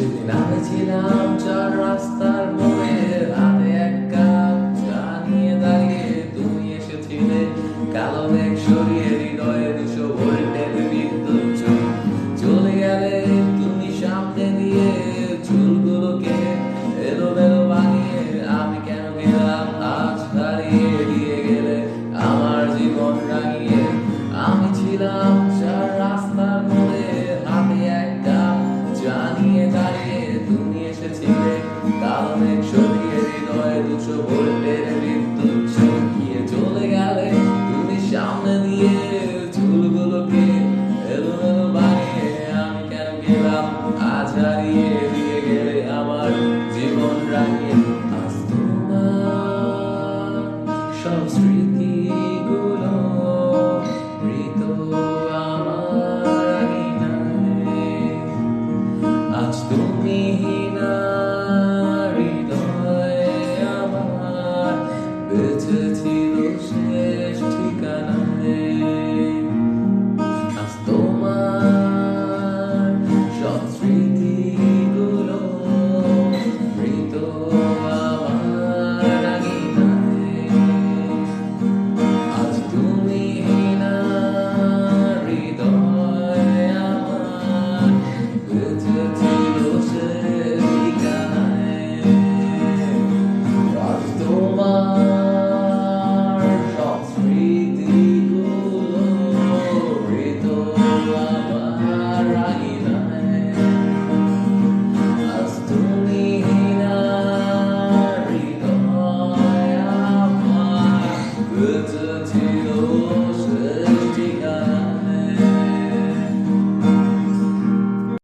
সেদিন আমি ছিলাম চার রাস্তার মোড়ে। রাতে এক কাপ চা নিয়ে দাঁড়িয়ে তুমি এসেছিলে কালো মেঘ সরিয়ে একশো চলে গেলে তুমি সামনে দিয়ে আমি কেন গেলাম? দিয়ে গেলে আমার জীবন রাঙিয়ে আজ তোমার সব স্মৃতি আজ তুমি না Shot three. 그